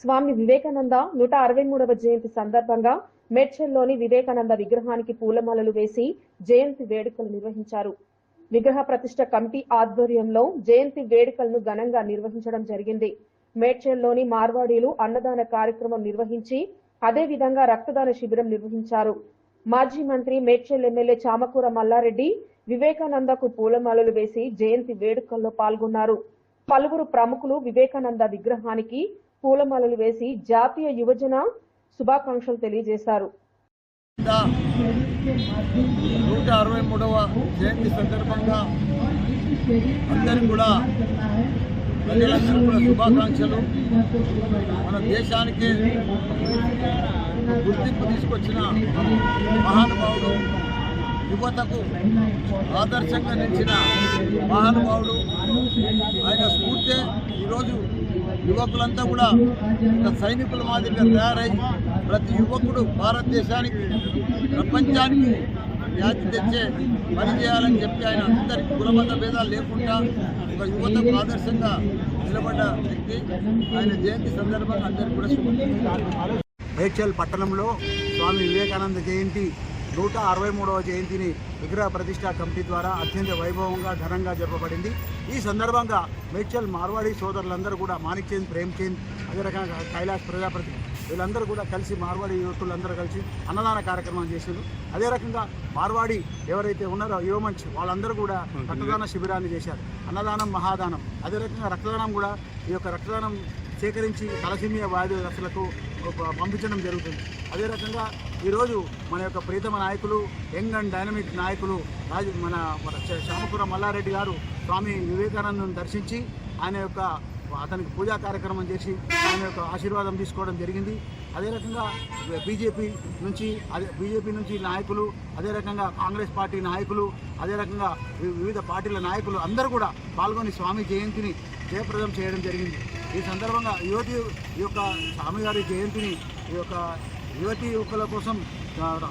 స్వామి వివేకానంద నూట అరవై మూడవ జయంతి సందర్భంగా మేడ్చల్లోని వివేకానంద విగ్రహానికి పూలమాలలు వేసి జయంతి వేడుకలు నిర్వహించారు. విగ్రహ ప్రతిష్ట కమిటీ ఆధ్వర్యంలో జయంతి వేడుకలను ఘనంగా నిర్వహించడం జరిగింది. మేడ్చల్లోని మార్వాడీలు అన్నదాన కార్యక్రమం నిర్వహించి అదే విధంగా రక్తదాన శిబిరం నిర్వహించారు. మాజీ మంత్రి మేడ్చల్ ఎమ్మెల్యే చామకూర మల్లారెడ్డి వివేకానందకు పూలమాలలు వేసి జయంతి వేడుకల్లో పాల్గొన్నారు. పలువురు ప్రముఖులు వివేకానంద విగ్రహానికి పూలమాలలు వేసి జాతీయ యువజన శుభాకాంక్షలు తెలియజేశారు. నూట అరవై మూడవ జయంతి సందర్భంగా అందరూ కూడా ప్రజలందరూ కూడా శుభాకాంక్షలు. మన దేశానికి గుర్తింపు తీసుకొచ్చిన మహానుభావుడు యువతకు ఆదర్శంగా నిలిచిన మహానుభావుడు ఆయన యువకులంతా కూడా ఒక సైనికుల మాదిరిగా తయారై ప్రతి యువకుడు భారతదేశానికి ప్రపంచానికి వ్యాధి తెచ్చే పని చేయాలని చెప్పి ఆయన అందరికి కులమత భేదాలు లేకుండా ఒక యువతకు ఆదర్శంగా నిలబడ్డ వ్యక్తి. ఆయన జయంతి సందర్భంగా అందరికీ కూడా శుభాకాంక్షలు. మేడ్చల్ పట్టణంలో స్వామి వివేకానంద జయంతి నూట అరవై మూడవ జయంతిని విగ్రహ ప్రతిష్ట కమిటీ ద్వారా అత్యంత వైభవంగా ఘనంగా జరపబడింది. ఈ సందర్భంగా మేడ్చల్ మార్వాడి సోదరులందరూ కూడా మాణిక్ చంద్ ప్రేమ్ చంద్ అదే రకంగా కైలాస్ ప్రజాపతి వీళ్ళందరూ కూడా కలిసి మార్వాడి యువకులందరూ కలిసి అన్నదాన కార్యక్రమం చేశారు అదే రకంగా మార్వాడి ఎవరైతే ఉన్నారో యువమంచ్ వాళ్ళందరూ కూడా రక్తదాన శిబిరాన్ని చేశారు. అన్నదానం మహాదానం అదే రకంగా రక్తదానం కూడా ఈ యొక్క రక్తదానం సేకరించి తలసిమియా బాధితులకు పంపించడం జరుగుతుంది. అదే రకంగా ఈరోజు మన యొక్క ప్రీతమ నాయకులు యంగ్ అండ్ డైనమిక్ నాయకులు రాజు మన మన శ్యామపురం మల్లారెడ్డి గారు స్వామి వివేకానందను దర్శించి ఆయన యొక్క అతనికి పూజా కార్యక్రమం చేసి ఆయన యొక్క ఆశీర్వాదం తీసుకోవడం జరిగింది. అదే రకంగా బీజేపీ నుంచి అదే బీజేపీ నుంచి నాయకులు అదే రకంగా కాంగ్రెస్ పార్టీ నాయకులు అదే రకంగా వి- వివిధ పార్టీల నాయకులు అందరూ కూడా పాల్గొని స్వామి జయంతిని జయప్రదం చేయడం జరిగింది. ఈ సందర్భంగా యువతి ఈ యొక్క స్వామివారి జయంతిని ఈ యొక్క యువతి యువకుల కోసం ప్ర-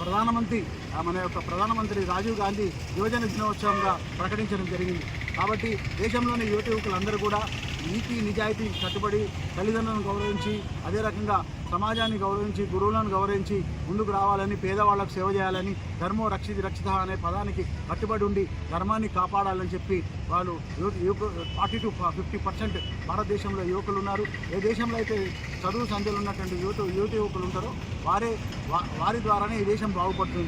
ప్రధానమంత్రి ఆ, మన యొక్క ప్రధానమంత్రి రాజీవ్ గాంధీ యువజన దినోత్సవంగా ప్రకటించడం జరిగింది. కాబట్టి దేశంలోని యువతి యువకులందరూ కూడా నీతి నిజాయితీ కట్టుబడి తల్లిదండ్రులను గౌరవించి అదే రకంగా సమాజాన్ని గౌరవించి గురువులను గౌరవించి ముందుకు రావాలని పేదవాళ్ళకు సేవ చేయాలని ధర్మో రక్షిత రక్షిత అనే పదానికి కట్టుబడి ఉండి ధర్మాన్ని కాపాడాలని చెప్పి వాళ్ళు యువకు ఫార్టీ టు ఫిఫ్టీ పర్సెంట్ భారతదేశంలో యువకులు ఉన్నారు. ఏ దేశంలో అయితే చదువు సంధ్యలు ఉన్నటువంటి యువత యువత యువకులు ఉంటారో వారే వారి ద్వారానే ఈ దేశం బాగుపడుతుంది.